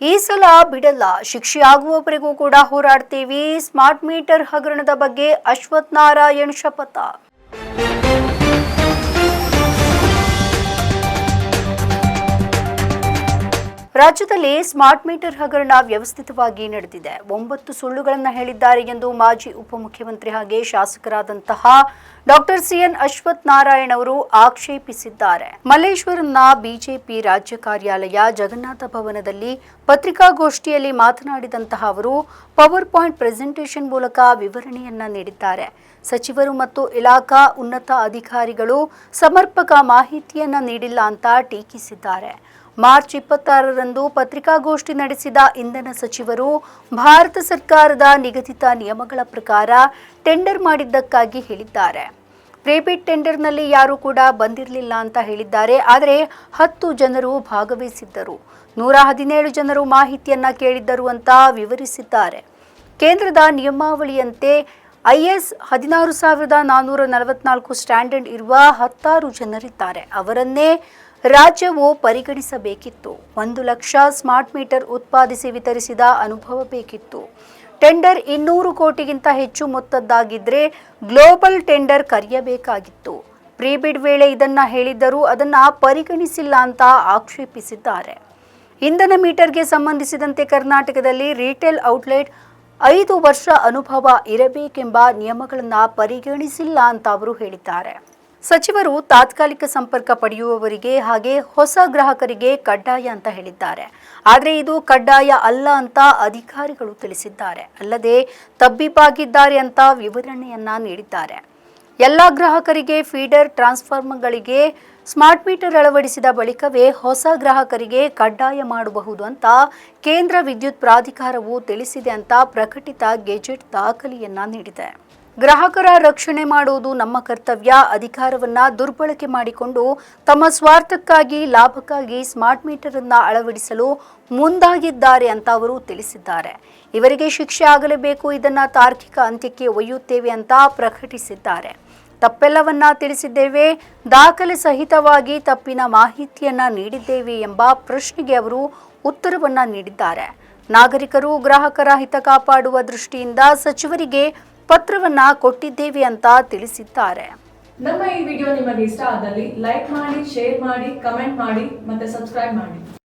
ಈ ಸಲ ಬಿಡಲ್ಲ. ಶಿಕ್ಷೆ ಆಗುವವರೆಗೂ ಕೂಡ ಹೋರಾಡ್ತೀವಿ. ಸ್ಮಾರ್ಟ್ ಮೀಟರ್ ಹಗರಣದ ಬಗ್ಗೆ ಅಶ್ವಥ್ ನಾರಾಯಣ್ ಶಪಥ. ರಾಜ್ಯದಲ್ಲಿ ಸ್ಮಾರ್ಟ್ ಮೀಟರ್ ಹಗರಣ ವ್ಯವಸ್ಥಿತವಾಗಿ ನಡೆದಿದೆ. ಒಂಬತ್ತು ಸುಳ್ಳುಗಳನ್ನು ಹೇಳಿದ್ದಾರೆ ಎಂದು ಮಾಜಿ ಉಪಮುಖ್ಯಮಂತ್ರಿ ಹಾಗೆ ಶಾಸಕರಾದಂತಹ ಡಾಕ್ಟರ್ ಸಿಎನ್ ಅಶ್ವಥ್ ನಾರಾಯಣ್ ಅವರು ಆಕ್ಷೇಪಿಸಿದ್ದಾರೆ. ಮಲ್ಲೇಶ್ವರಂನ ಬಿಜೆಪಿ ರಾಜ್ಯ ಕಾರ್ಯಾಲಯ ಜಗನ್ನಾಥ ಭವನದಲ್ಲಿ ಪತ್ರಿಕಾಗೋಷ್ಠಿಯಲ್ಲಿ ಮಾತನಾಡಿದಂತಹ ಅವರು, ಪವರ್ ಪಾಯಿಂಟ್ ಪ್ರೆಸೆಂಟೇಷನ್ ಮೂಲಕ ವಿವರಣೆಯನ್ನ ನೀಡಿದ್ದಾರೆ. ಸಚಿವರು ಮತ್ತು ಇಲಾಖಾ ಉನ್ನತ ಅಧಿಕಾರಿಗಳು ಸಮರ್ಪಕ ಮಾಹಿತಿಯನ್ನ ನೀಡಿಲ್ಲ ಅಂತ ಟೀಕಿಸಿದ್ದಾರೆ. ಮಾರ್ಚ್ ಇಪ್ಪತ್ತಾರರಂದು ಪತ್ರಿಕಾಗೋಷ್ಠಿ ನಡೆಸಿದ ಇಂಧನ ಸಚಿವರು, ಭಾರತ ಸರ್ಕಾರದ ನಿಗದಿತ ನಿಯಮಗಳ ಪ್ರಕಾರ ಟೆಂಡರ್ ಮಾಡಿದ್ದಕ್ಕಾಗಿ ಹೇಳಿದ್ದಾರೆ. ಪ್ರೇಬಿಡ್ ಟೆಂಡರ್ನಲ್ಲಿ ಯಾರೂ ಕೂಡ ಬಂದಿರಲಿಲ್ಲ ಅಂತ ಹೇಳಿದ್ದಾರೆ. ಆದರೆ ಹತ್ತು ಜನರು ಭಾಗವಹಿಸಿದ್ದರು. ನೂರ ಹದಿನೇಳು ಜನರು ಮಾಹಿತಿಯನ್ನ ಕೇಳಿದ್ದರು ಅಂತ ವಿವರಿಸಿದ್ದಾರೆ. ಕೇಂದ್ರದ ನಿಯಮಾವಳಿಯಂತೆ ಐಎಸ್ ಹದಿನಾರು ಸಾವಿರದ ನಾನ್ನೂರ ನಲವತ್ನಾಲ್ಕು ಸ್ಟ್ಯಾಂಡರ್ಡ್ ಇರುವ ಹತ್ತಾರು ಜನರಿದ್ದಾರೆ. ಅವರನ್ನೇ ರಾಜ್ಯವು ಪರಿಗಣಿಸಬೇಕಿತ್ತು. ಒಂದು ಲಕ್ಷ ಸ್ಮಾರ್ಟ್ ಮೀಟರ್ ಉತ್ಪಾದಿಸಿ ವಿತರಿಸಿದ ಅನುಭವ ಬೇಕಿತ್ತು. ಟೆಂಡರ್ ಇನ್ನೂರು ಕೋಟಿಗಿಂತ ಹೆಚ್ಚು ಮೊತ್ತದ್ದಾಗಿದ್ದರೆ ಗ್ಲೋಬಲ್ ಟೆಂಡರ್ ಕರೆಯಬೇಕಾಗಿತ್ತು. ಪ್ರೀಬಿಡ್ ವೇಳೆ ಇದನ್ನ ಹೇಳಿದ್ದರೂ ಅದನ್ನ ಪರಿಗಣಿಸಿಲ್ಲ ಅಂತ ಆಕ್ಷೇಪಿಸಿದ್ದಾರೆ. ಇಂಧನ ಮೀಟರ್ಗೆ ಸಂಬಂಧಿಸಿದಂತೆ ಕರ್ನಾಟಕದಲ್ಲಿ ರಿಟೇಲ್ ಔಟ್ಲೆಟ್ ಐದು ವರ್ಷ ಅನುಭವ ಇರಬೇಕೆಂಬ ನಿಯಮಗಳನ್ನು ಪರಿಗಣಿಸಿಲ್ಲ ಅಂತ ಅವರು ಹೇಳಿದ್ದಾರೆ. ಸಚಿವರು ತಾತ್ಕಾಲಿಕ ಸಂಪರ್ಕ ಪಡೆಯುವವರಿಗೆ ಹಾಗೆ ಹೊಸ ಗ್ರಾಹಕರಿಗೆ ಕಡ್ಡಾಯ ಅಂತ ಹೇಳಿದ್ದಾರೆ. ಆದರೆ ಇದು ಕಡ್ಡಾಯ ಅಲ್ಲ ಅಂತ ಅಧಿಕಾರಿಗಳು ತಿಳಿಸಿದ್ದಾರೆ. ಅಲ್ಲದೆ ತಬ್ಬಿಬ್ಬಾಗಿದ್ದಾರೆ ಅಂತ ವಿವರಣೆಯನ್ನ ನೀಡಿದ್ದಾರೆ. ಎಲ್ಲ ಗ್ರಾಹಕರಿಗೆ ಫೀಡರ್ ಟ್ರಾನ್ಸ್ಫಾರ್ಮರ್ಗಳಿಗೆ ಸ್ಮಾರ್ಟ್ ಮೀಟರ್ ಅಳವಡಿಸಿದ ಬಳಿಕವೇ ಹೊಸ ಗ್ರಾಹಕರಿಗೆ ಕಡ್ಡಾಯ ಮಾಡಬಹುದು ಅಂತ ಕೇಂದ್ರ ವಿದ್ಯುತ್ ಪ್ರಾಧಿಕಾರವು ತಿಳಿಸಿದೆ ಅಂತ ಪ್ರಕಟಿತ ಗೆಜೆಟ್ ದಾಖಲೆಯನ್ನ ನೀಡಿದೆ. ಗ್ರಾಹಕರ ರಕ್ಷಣೆ ಮಾಡುವುದು ನಮ್ಮ ಕರ್ತವ್ಯ. ಅಧಿಕಾರವನ್ನ ದುರ್ಬಳಕೆ ಮಾಡಿಕೊಂಡು ತಮ್ಮ ಸ್ವಾರ್ಥಕ್ಕಾಗಿ, ಲಾಭಕ್ಕಾಗಿ ಸ್ಮಾರ್ಟ್ ಮೀಟರ್ ಅನ್ನ ಅಳವಡಿಸಲು ಮುಂದಾಗಿದ್ದಾರೆ ಅಂತ ಅವರು ತಿಳಿಸಿದ್ದಾರೆ. ಇವರಿಗೆ ಶಿಕ್ಷೆ ಆಗಲೇಬೇಕು, ಇದನ್ನ ತಾರ್ಕಿಕ ಅಂತ್ಯಕ್ಕೆ ಒಯ್ಯುತ್ತೇವೆ ಅಂತ ಪ್ರಕಟಿಸಿದ್ದಾರೆ. ತಪ್ಪೆಲ್ಲವನ್ನ ತಿಳಿಸಿದ್ದೇವೆ. ದಾಖಲೆ ಸಹಿತವಾಗಿ ತಪ್ಪಿನ ಮಾಹಿತಿಯನ್ನ ನೀಡಿದ್ದೇವೆ ಎಂಬ ಪ್ರಶ್ನೆಗೆ ಅವರು ಉತ್ತರವನ್ನ ನೀಡಿದ್ದಾರೆ. ನಾಗರಿಕರು ಗ್ರಾಹಕರ ಹಿತ ಕಾಪಾಡುವ ದೃಷ್ಟಿಯಿಂದ ಸಚಿವರಿಗೆ ಪತ್ರವನ್ನ ಕೊಟ್ಟಿದ್ದೇವೆ ಅಂತ ತಿಳಿಸಿದ್ದಾರೆ. ನಮ್ಮ ಈ ವಿಡಿಯೋ ನಿಮಗೆ ಇಷ್ಟ ಆದಲ್ಲಿ ಲೈಕ್ ಮಾಡಿ, ಶೇರ್ ಮಾಡಿ, ಕಮೆಂಟ್ ಮಾಡಿ ಮತ್ತೆ ಸಬ್ಸ್ಕ್ರೈಬ್ ಮಾಡಿ.